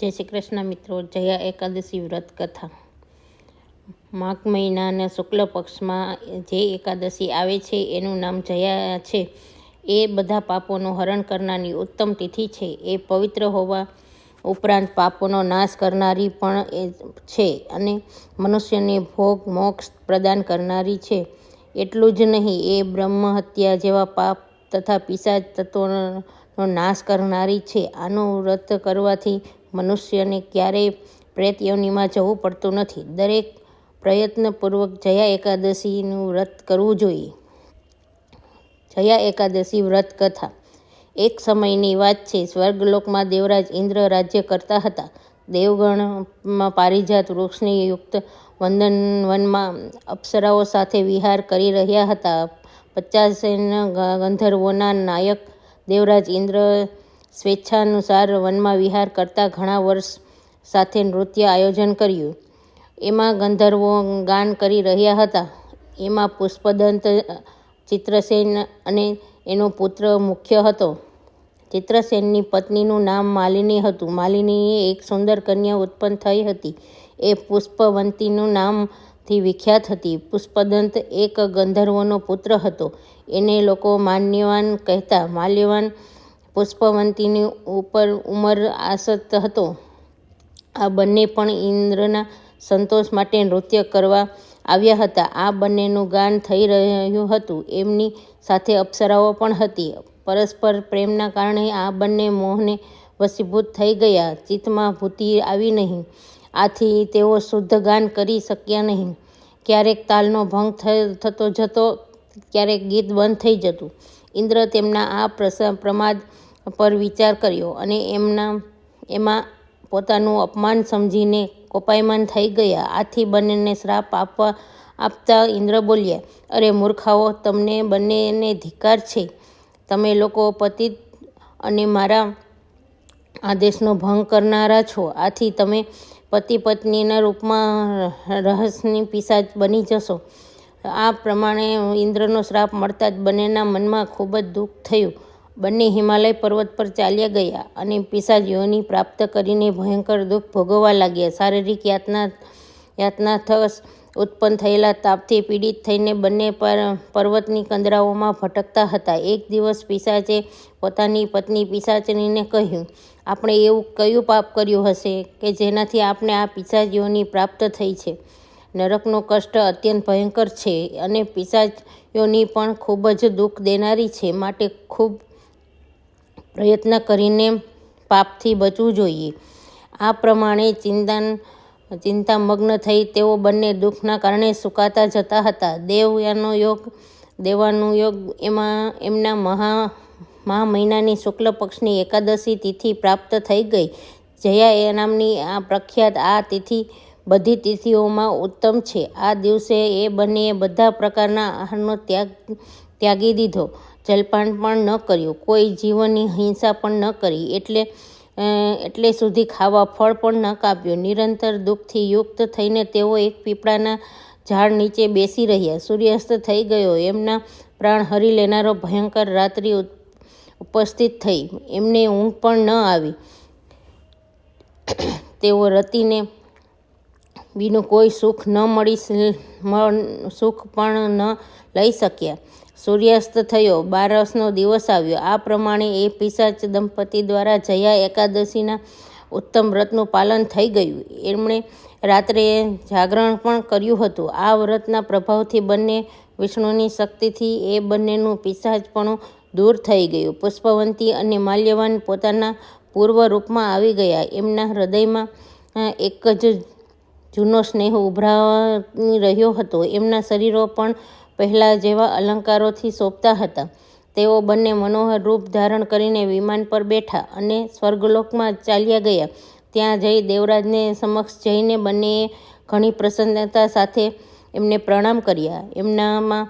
જય શ્રી કૃષ્ણ મિત્રો, જયા એકાદશી વ્રત કથા. માઘ મહિનાના શુક્લ પક્ષમાં જે એકાદશી આવે છે, એનું નામ જયા છે. એ બધા પાપોનું હરણ કરનારી ઉત્તમ તિથિ છે. એ પવિત્ર હોવા ઉપરાંત પાપોનો નાશ કરનારી પણ એ છે અને મનુષ્યને ભોગ, મોક્ષ પ્રદાન કરનારી છે. એટલું જ નહીં, એ બ્રહ્મ હત્યા જેવા પાપ તથા પિશાચ તત્વોનો નાશ કરનારી છે. આનું વ્રત કરવાથી મનુષ્યને ક્યારેય પ્રેત યોનિમાં જવું પડતું નથી. દરેક પ્રયત્નપૂર્વક જયા એકાદશીનું વ્રત કરવું જોઈએ. જયા એકાદશી વ્રત કથા. એક સમયની વાત છે, સ્વર્ગલોકમાં દેવરાજ ઇન્દ્ર રાજ્ય કરતા હતા. દેવગણમાં પારિજાત વૃક્ષની યુક્ત વંદન વનમાં અપ્સરાઓ સાથે વિહાર કરી રહ્યા હતા. પચાસેન ગંધર્વોના નાયક દેવરાજ ઇન્દ્ર સ્વેચ્છાનુસાર વનમાં વિહાર કરતા ઘણા વર્ષ સાથે નૃત્ય આયોજન કર્યું. એમાં ગંધર્વો ગાન કરી રહ્યા હતા. એમાં પુષ્પદંત, ચિત્રસેન અને એનો પુત્ર મુખ્ય હતો. ચિત્રસેનની પત્નીનું નામ માલિની હતું. માલિનીએ એક સુંદર કન્યા ઉત્પન્ન થઈ હતી. એ પુષ્પવંતીનું નામથી વિખ્યાત હતી. પુષ્પદંત એક ગંધર્વનો પુત્ર હતો. એને લોકો માન્યવાન કહેતા. માલ્યવાન પુષ્પવંતીની ઉપર ઉંમર આસક્ત હતો. આ બંને પણ ઇન્દ્રના સંતોષ માટે નૃત્ય કરવા આવ્યા હતા. આ બંનેનું ગાન થઈ રહ્યું હતું. એમની સાથે અપ્સરાઓ પણ હતી. પરસ્પર પ્રેમના કારણે આ બંને મોહને વશીભૂત થઈ ગયા. ચિત્તમાં ભૂતિ આવી નહીં. આથી તેઓ શુદ્ધ ગાન કરી શક્યા નહીં. ક્યારેક તાલનો ભંગ થતો જતો, ક્યારેક ગીત બંધ થઈ જતું. ઇન્દ્ર તેમના આ પ્રમાદ પર વિચાર કર્યો અને એમના, એમાં પોતાનું અપમાન સમજીને કોપાયમાન થઈ ગયા. આથી બંનેને શ્રાપ આપવા, આપતા ઇન્દ્ર બોલ્યા, અરે મૂર્ખાઓ, તમને બંનેને ધિક્કાર છે. તમે લોકો પતિત અને મારા આદેશનો ભંગ કરનારા છો. આથી તમે પતિ પત્નીના રૂપમાં રહસ્યની પિશાચ બની જશો. આ પ્રમાણે ઇન્દ્રનો શ્રાપ મળતા જ બંનેના મનમાં ખૂબ જ દુઃખ થયું. બંને હિમાલય પર્વત પર ચાલ્યા ગયા અને પિશાચ પ્રાપ્ત કરીને ભયંકર દુઃખ ભોગવવા લાગ્યા. શારીરિક યાતના યાતના થસ ઉત્પન્ન થયેલા તાપથી પીડિત થઈને બંને પર, પર્વતની કંદરાઓમાં ભટકતા હતા. એક દિવસ પિશાચે પોતાની પત્ની પિશાચનીને કહ્યું, આપણે એવું કયું પાપ કર્યું હશે કે જેનાથી આપણે આ પિશાચ પ્રાપ્ત થઈ છે? નરકનો કષ્ટ અત્યંત ભયંકર છે અને પિશાચીઓની પણ ખૂબ જ દુઃખ દેનારી છે. માટે ખૂબ પ્રયત્ન કરીને પાપથી બચવું જોઈએ. આ પ્રમાણે ચિંતન ચિંતામગ્ન થઈ તેઓ બંને દુઃખના કારણે સુકાતા જતા હતા. દેવયાનો યોગ દેવાનું યોગ એમાં, એમના મહા મહા મહિનાની શુક્લ પક્ષની એકાદશી તિથિ પ્રાપ્ત થઈ ગઈ. જયા નામની આ પ્રખ્યાત આ તિથિ બધી તિથિઓમાં ઉત્તમ છે. આ દિવસે એ બંનેએ બધા પ્રકારના આહારનો ત્યાગ, ત્યાગી દીધો. જલપાન પણ ન કર્યું. કોઈ જીવનની હિંસા પણ ન કરી. એટલે એટલે સુધી ખાવા ફળ પણ ન કાપ્યું. નિરંતર દુઃખથી યુક્ત થઈને તેઓ એક પીપળાના ઝાડ નીચે બેસી રહ્યા. સૂર્યાસ્ત થઈ ગયો. એમના પ્રાણ હરી લેનારો ભયંકર રાત્રિ ઉપસ્થિત થઈ. એમને ઊંઘ પણ ન આવી. તેઓ રતિને બીનું કોઈ સુખ ન મળી સુખ પણ ન લઈ શક્યા. સૂર્યાસ્ત થયો બારસનો દિવસ આવ્યો. આ પ્રમાણે એ પિશાચ દંપતી દ્વારા જયા એકાદશીના ઉત્તમ વ્રતનું પાલન થઈ ગયું. એમણે રાત્રે જાગરણ પણ કર્યું હતું. આ વ્રતના પ્રભાવથી બંને વિષ્ણુની શક્તિથી એ બંનેનું પિશાચપણું દૂર થઈ ગયું. પુષ્પવંતી અને માલ્યવાન પોતાના પૂર્વ રૂપમાં આવી ગયા. એમના હૃદયમાં એક જ જૂનો સ્નેહ ઉભરાવી રહ્યો હતો. એમના શરીરો પણ પહેલાં જેવા અલંકારોથી શોભતા હતા. તેઓ બંને મનોહર રૂપ ધારણ કરીને વિમાન પર બેઠા અને સ્વર્ગલોકમાં ચાલ્યા ગયા. ત્યાં જઈ દેવરાજને સમક્ષ જઈને બંનેએ ઘણી પ્રસન્નતા સાથે એમને પ્રણામ કર્યા. એમનામાં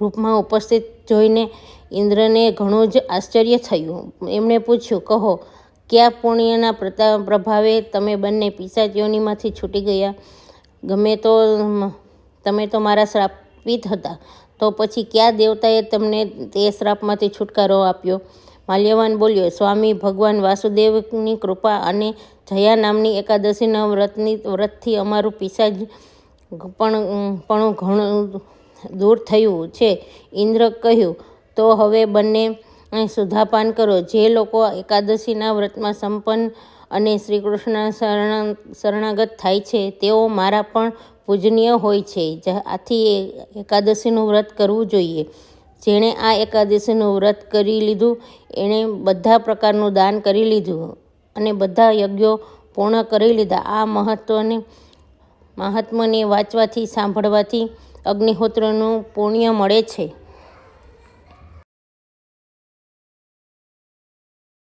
રૂપમાં ઉપસ્થિત જોઈને ઇન્દ્રને ઘણું જ આશ્ચર્ય થયું. એમણે પૂછ્યું, કહો કયા પુણ્યના પ્રભાવે તમે બંને પિશાચ છૂટી ગયા? ગમે તો તમે તો મારા શ્રાપિત હતા. તો પછી કયા દેવતાએ તમને તે શ્રાપમાંથી છુટકારો આપ્યો? માલ્યવાન બોલ્યો, સ્વામી, ભગવાન વાસુદેવની કૃપા અને જયા નામની એકાદશીના વ્રતની વ્રતથી અમારું પિશાચ પણ પણ ઘણું દૂર થયું છે. ઇન્દ્ર કહ્યું, તો હવે બંને સુધાપાન કરો. જે લોકો એકાદશીના વ્રતમાં સંપન્ન અને શ્રી કૃષ્ણ શરણ, શરણાગત થાય છે, તેઓ મારા પણ પૂજનીય હોય છે. આથી એકાદશીનું વ્રત કરવું જોઈએ. જેણે આ એકાદશીનું વ્રત કરી લીધું, એણે બધા પ્રકારનું દાન કરી લીધું અને બધા યજ્ઞો પૂર્ણ કરી લીધા. આ મહત્ત્વને મહાત્મને વાંચવાથી, સાંભળવાથી અગ્નિહોત્રનું પુણ્ય મળે છે.